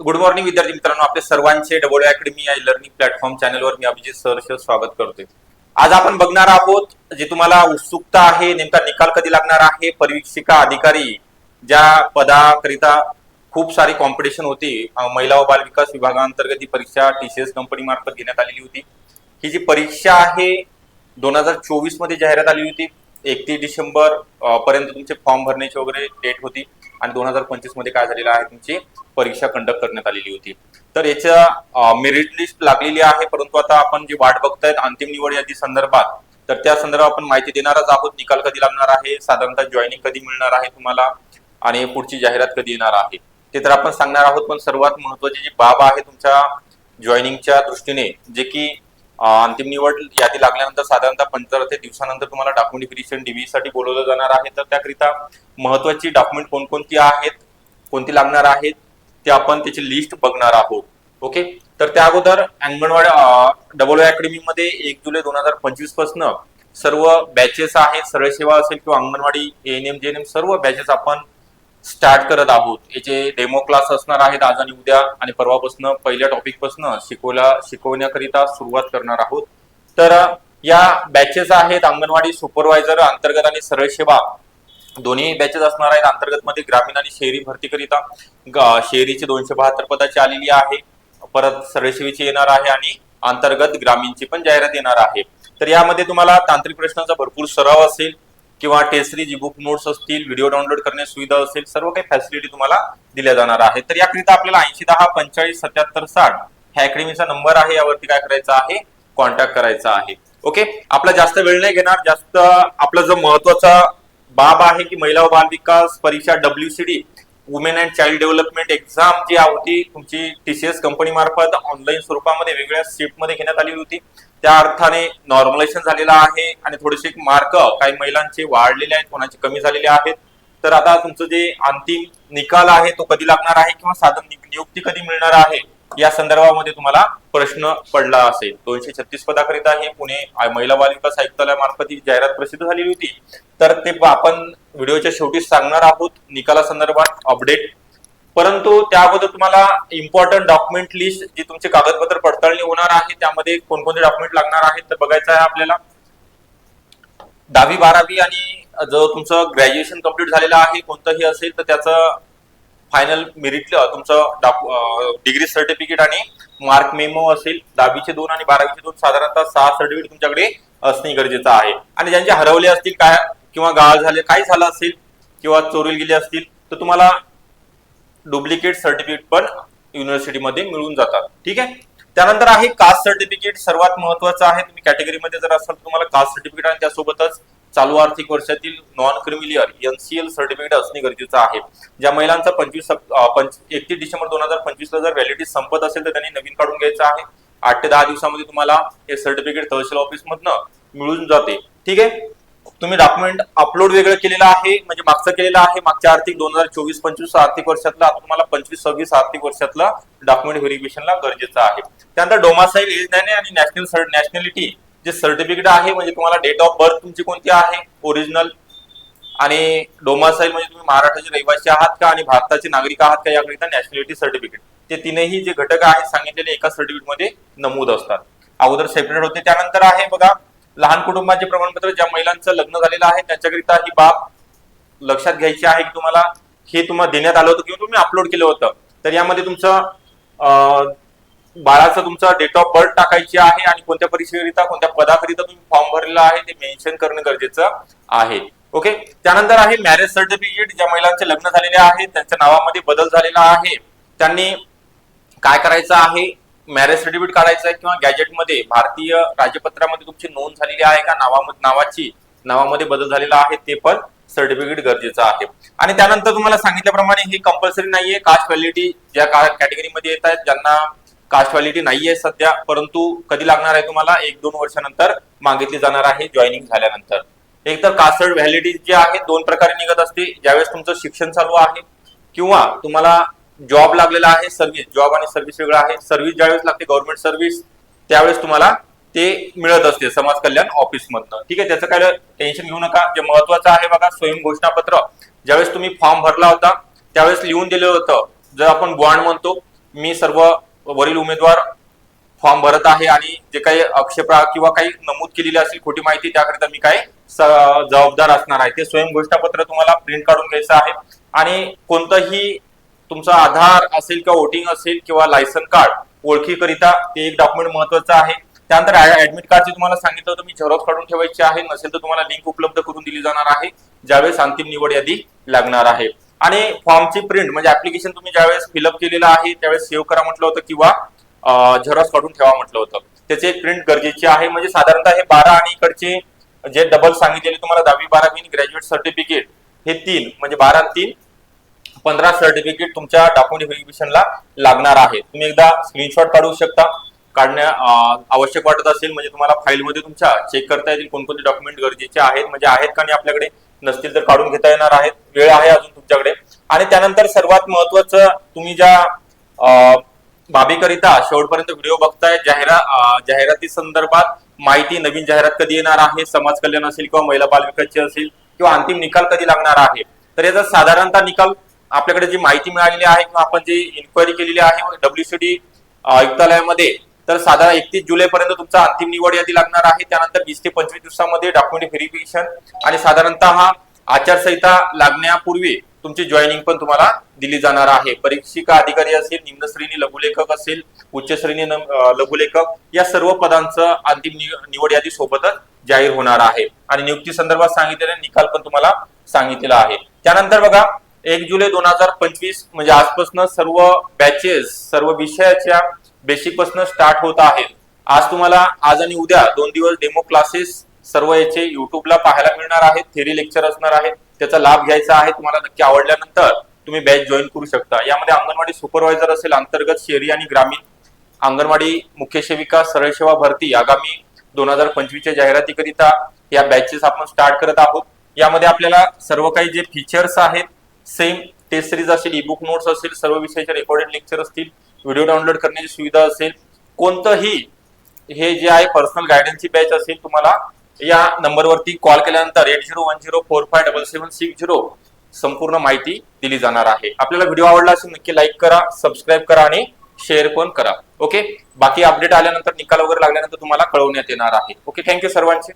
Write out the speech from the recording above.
Good morning विद्यार्थी मित्रांनो. आपले सर्वांचे डबल अकॅडमी या लर्निंग प्लॅटफॉर्म चॅनलवर मी अभिजित सहर्ष स्वागत करतोय. आज आपण बघणार आहोत जे तुम्हाला उत्सुकता आहे नेमका निकाल कधी लागणार आहे? परीक्षिका अधिकारी ज्या पदाकरिता खूप सारी कॉम्पिटिशन होती महिला व बाल विकास विभागांतर्गत ही परीक्षा टीसीएस कंपनी मार्फत घेण्यात आलेली होती. ही जी परीक्षा आहे दोन हजार चोवीसमध्ये जाहिरात आली होती. एकतीस डिसेंबर पर्यंत तुमचे फॉर्म भरण्याची वगैरे डेट होती आणि दोन हजार पंचवीसमध्ये काय झालेलं आहे तुमची परीक्षा कंडक्ट करण्यात आलेली होती. तर याच्या मेरिट लिस्ट लागलेली आहे परंतु आता आपण जी वाट बघतायत अंतिम निवड यादी संदर्भात तर त्या संदर्भात आपण माहिती देणारच आहोत. निकाल कधी लागणार आहे? साधारणतः जॉईनिंग कधी मिळणार आहे तुम्हाला? आणि पुढची जाहिरात कधी येणार आहे? ते तर आपण सांगणार आहोत पण सर्वात महत्वाची जी बाब आहे तुमच्या जॉईनिंगच्या दृष्टीने जे की अंतिम निवड यादी लागल्यानंतर साधारणतः पंधरा ते दिवसानंतर तुम्हाला डॉक्युमेंट व्हेरिफिकेशन डीव्ही साठी बोलवलं जाणार आहे. तर त्याकरिता महत्वाची डॉक्युमेंट कोणकोणती आहेत कोणती लागणार आहेत ते आपण त्याची लिस्ट बघणार आहोत. ओके? तर त्या अगोदर अंगणवाडी डबल अकॅडमी मध्ये एक जुलै दोन हजार पंचवीसपासून सर्व बॅचेस आहेत सरळ सेवा असेल किंवा anganwadi N M J N M सर्व बॅचेस आपण स्टार्ट करत आहोत. याचे डेमो क्लास असणार आहेत आज आणि उद्या आणि परवापासून पहिल्या टॉपिकपासून शिकवला शिकवण्याकरिता सुरुवात करणार आहोत. तर या बॅचेस आहेत अंगणवाडी सुपरवायझर अंतर्गत आणि सरळ सेवा. दोन्ही बॅचेस असणार आहेत अंतर्गत मध्ये ग्रामीण आणि शहरी भरतीकरिता शहरीची दोनशे बहात्तर पदाची आलेली आहे. परत सरळसेवेची येणार आहे आणि अंतर्गत ग्रामीणची पण जाहिरात येणार आहे. तर यामध्ये तुम्हाला तांत्रिक प्रश्नांचा भरपूर सराव असेल. किंवा टेसरी जी बुक नोट्स असतील व्हिडिओ डाउनलोड करण्याची सुविधा असेल सर्व काही फॅसिलिटी तुम्हाला दिल्या जाणार आहे तर याकरिता आपल्याला ऐंशी दहा पंचेचाळीस सत्याहत्तर साठ ह्या अकॅडमीचा नंबर आहे. यावरती काय करायचं आहे? कॉन्टॅक्ट करायचा आहे. ओके आपला जास्त वेळ नाही घेणार. जास्त आपला जो महत्त्वाचा बाब आहे की महिला व बाल विकास परीक्षा W C D women and child development exam जी होती तुमची टीसीएस कंपनी मार्फत ऑनलाईन स्वरूपामध्ये वेगळ्या शिफ्टमध्ये घेण्यात आली होती. त्या अर्थाने नॉर्मलायझेशन झालेलं आहे आणि थोडेसे मार्क काही महिलांचे वाढलेले आहेत कोणाचे कमी झालेले आहेत. तर आता तुमचं जे अंतिम निकाल आहे तो कधी लागणार आहे किंवा साधन नियुक्ती कधी मिळणार आहे? या संदर्भामध्ये तुम्हाला प्रश्न पडला असेल. दोनशे छत्तीस पदाकरिता हे पुणे महिला बाल विकास आयुक्तालयामार्फत ही जाहिरात प्रसिद्ध झालेली होती. तर ते आपण व्हिडिओच्या शेवटी सांगणार आहोत निकाला संदर्भात अपडेट. परंतु त्या अगोदर तुम्हाला इम्पॉर्टंट डॉक्युमेंट लिस्ट जी तुमचे कागदपत्र पडताळणी होणार आहे त्यामध्ये कोणकोणते डॉक्युमेंट लागणार आहेत तर बघायचं आहे आपल्याला. दहावी बारावी आणि जो तुमचं ग्रॅज्युएशन कंप्लीट झालेलं आहे कोणतंही असेल तर त्याचं फायनल मेरिटला तुमचं डिग्री सर्टिफिकेट आणि मार्क मेमो असेल दहावीचे दोन आणि बारावीचे दोन साधारणतः सहा सर्टिफिकेट तुमच्याकडे असणे गरजेचं आहे. आणि ज्यांचे हरवले असतील काय किंवा गाळ झाले काय झालं असेल किंवा चोरी गेले असतील तर तुम्हाला डुप्लिकेट सर्टिफिकेट पण युनिव्हर्सिटीमध्ये मिळून जातात. ठीक आहे? त्यानंतर आहे कास्ट सर्टिफिकेट सर्वात महत्वाचं आहे तुम्ही कॅटेगरीमध्ये जर असाल तर तुम्हाला कास्ट सर्टिफिकेट आणि त्यासोबतच चालू आर्थिक वर्षातील नॉन क्रिमिलियर एनसीएल सर्टिफिकेट असणे गरजेचं आहे. ज्या महिलांचा पंचवीस एकतीस डिसेंबर दोन हजार पंचवीस ला जर व्हॅलिडिटी संपत असेल तर त्यांनी नवीन काढून घ्यायचं आहे. आठ ते दहा दिवसामध्ये तुम्हाला हे सर्टिफिकेट तहसील ऑफिसमधनं मिळून जाते. ठीक आहे? तुम्ही डॉक्युमेंट अपलोड वेगळं केलेलं आहे म्हणजे मागचं केलेलं आहे. मागच्या आर्थिक दोन हजार चोवीस पंचवीस आर्थिक वर्षातला आता तुम्हाला पंचवीस सव्वीस आर्थिक वर्षातला डॉक्युमेंट व्हेरिफिकेशनला गरजेचं आहे. त्यानंतर डोमासाईल एज आणि नॅशनल नॅशनॅलिटी जे सर्टिफिकेट आहे म्हणजे तुम्हाला डेट ऑफ बर्थ तुमची कोणती आहे? ओरिजिनल आणि डोमासाईल म्हणजे तुम्ही महाराष्ट्राचे रहिवासी आहात का आणि भारताचे नागरिक आहात का? याकरिता नॅशनॅलिटी सर्टिफिकेट ते तीनही जे घटक आहेत सांगितलेले एका सर्टिफिकेटमध्ये नमूद असतात. अगोदर सेपरेट होते त्यानंतर आहे बघा लहान कुटुंबाचे प्रमाणपत्र ज्या महिलांचं लग्न झालेलं आहे त्यांच्याकरिता ही बाब लक्षात घ्यायची आहे की तुम्हाला हे तुम्हाला देण्यात आलं होतं किंवा तुम्ही अपलोड केलं होतं. तर यामध्ये तुमचं बाळाचा तुमचा डेट ऑफ बर्थ टाकायची आहे आणि कोणत्या परीक्षेकरिता कोणत्या पदाकरिता तुम्ही फॉर्म भरलेला आहे ते मेन्शन करणं गरजेचं आहे. ओके त्यानंतर आहे मॅरेज सर्टिफिकेट ज्या महिलांचे लग्न झालेले आहे त्यांच्या नावामध्ये बदल झालेला आहे. त्यांनी काय करायचं आहे? मॅरेज सर्टिफिकेट काढायचं आहे किंवा गॅजेटमध्ये भारतीय राजपत्रामध्ये तुमची नोंद झालेली आहे का? नावामध्ये नावाची नावामध्ये बदल झालेला आहे ते पण सर्टिफिकेट गरजेचं आहे. आणि त्यानंतर तुम्हाला सांगितल्याप्रमाणे हे कंपल्सरी नाहीये. कास्ट व्हॅलिडिटी ज्या कॅटेगरीमध्ये येत आहेत ज्यांना कास्ट व्हॅलिटी नाहीये सध्या परंतु कधी लागणार आहे तुम्हाला? एक दोन वर्षानंतर मागितली जाणार आहे जॉईनिंग झाल्यानंतर. एक तर कास्टर्ड व्हॅलिडिटी जी आहे दोन प्रकारे निघत असते ज्यावेळेस तुमचं शिक्षण चालू आहे किंवा तुम्हाला जॉब लागलेला आहे सर्व्हिस जॉब आणि सर्व्हिस वेगळा आहे सर्व्हिस ज्यावेळेस लागते गव्हर्नमेंट सर्व्हिस त्यावेळेस तुम्हाला ते मिळत असते समाज कल्याण ऑफिसमधनं ठीक आहे? त्याचं काय टेन्शन घेऊ नका. जे महत्वाचं आहे बघा स्वयं घोषणापत्र. ज्यावेळेस तुम्ही फॉर्म भरला होता त्यावेळेस लिहून दिलेलं होतं. जर आपण बॉन्ड म्हणतो मी सर्व वरील उमेदवार फॉर्म भरत आहे आणि जे काही आक्षेप किंवा काही नमूद केलेली असेल खोटी माहिती त्याकरिता मी काय जबाबदार असणार आहे. ते स्वयं घोषणापत्र तुम्हाला प्रिंट काढून घ्यायचं आहे. आणि कोणतंही तुमचा आधार असेल किंवा वोटिंग असेल किंवा लायसन कार्ड ओळखीकरिता ते एक डॉक्युमेंट महत्वाचं आहे. त्यानंतर ऍडमिट कार्डचे तुम्हाला सांगितलं होतं मी झेरॉक्स काढून ठेवायची आहे. नसेल तर तुम्हाला लिंक उपलब्ध करून दिली जाणार आहे. ज्यावेळेस अंतिम निवड यादी लागणार आहे. आणि फॉर्मची प्रिंट म्हणजे ऍप्लिकेशन तुम्ही ज्यावेळेस फिलअप केलेलं आहे त्यावेळेस सेव्ह करा म्हटलं होतं किंवा झेरॉक्स काढून ठेवा म्हटलं होतं. त्याचे प्रिंट गरजेचे आहे. म्हणजे साधारणतः हे बारा आणि इकडचे जे डबल सांगितलेले तुम्हाला दहावी बारावी आणि ग्रॅज्युएट सर्टिफिकेट हे तीन म्हणजे बारा तीन पंधरा सर्टिफिकेट तुमच्या डॉक्युमेंट व्हेरिफिकेशनला लागणार आहे. तुम्ही एकदा स्क्रीनशॉट काढू शकता. काढण्या आवश्यक वाटत असेल म्हणजे तुम्हाला फाईलमध्ये तुमच्या चेक करता येतील कोणकोणते डॉक्युमेंट गरजेचे आहेत म्हणजे आहेत का नाही आपल्याकडे. नसतील तर काढून घेता येणार आहेत. वेळ आहे अजून तुमच्याकडे. आणि त्यानंतर सर्वात महत्वाचं तुम्ही ज्या बाबीकरिता शेवटपर्यंत व्हिडिओ बघताय जाहिरा जाहिराती संदर्भात माहिती नवीन जाहिरात कधी येणार आहे समाज कल्याण असेल किंवा महिला बाल विकासची असेल किंवा अंतिम निकाल कधी लागणार आहे. तर याचा साधारणतः निकाल आपल्याकडे जी माहिती मिळालेली आहे किंवा आपण जी इन्क्वायरी केलेली आहे डब्ल्यूसीडी आयुक्तालयामध्ये तर साधारण एकतीस जुलै पर्यंत तुमचा अंतिम निवड यादी लागणार आहे. त्यानंतर वीस ते पंचवीस दिवसामध्ये डॉक्युमेंट व्हेरिफिकेशन आणि साधारणतः हा आचारसंहिता लागण्यापूर्वी तुमची जॉईनिंग पण तुम्हाला दिली जाणार आहे. परीक्षिका अधिकारी असेल निम्न श्रेणी लघुलेखक असेल उच्च श्रेणी लघुलेखक या सर्व पदांचं अंतिम निवड यादी सोबतच जाहीर होणार आहे. आणि नियुक्ती संदर्भात सांगितलेले निकाल पण तुम्हाला सांगितलेला आहे. त्यानंतर बघा एक जुलै दोन हजार पंचवीस म्हणजे आजपासून सर्व बॅचेस सर्व विषयाच्या बेसिकपासून स्टार्ट होत आहेत आज तुम्हाला आज आणि उद्या दोन दिवस डेमो क्लासेस सर्व याचे युट्यूबला पाहायला मिळणार आहेत थेरी लेक्चर असणार आहेत त्याचा लाभ घ्यायचा आहे तुम्हाला नक्की आवडल्यानंतर तुम्ही बॅच जॉईन करू शकता. यामध्ये अंगणवाडी सुपरवायझर असेल अंतर्गत शहरी आणि ग्रामीण अंगणवाडी मुख्य सेविका सरळ सेवा भरती आगामी दोन हजार पंचवीसच्या जाहिरातीकरिता या बॅचेस आपण स्टार्ट करत आहोत. यामध्ये आपल्याला सर्व काही जे फीचर्स आहेत सेम टेस्ट सिरीज असेल बुक नोट्स असेल सर्व विषयाचे रेकॉर्डेड लेक्चर असतील व्हिडिओ डाउनलोड करण्याची सुविधा असेल कोणतंही हे जे आहे पर्सनल गायडन्सची बॅच असेल तुम्हाला या नंबरवरती कॉल केल्यानंतर eight zero one zero four five double seven six zero संपूर्ण माहिती दिली जाणार आहे. आपल्याला व्हिडिओ आवडला असेल नक्की लाईक करा सबस्क्राईब करा आणि शेअर पण करा. ओके बाकी अपडेट आल्यानंतर निकाल वगैरे लागल्यानंतर तुम्हाला कळवण्यात येणार आहे. ओके थँक्यू सर्वांचे.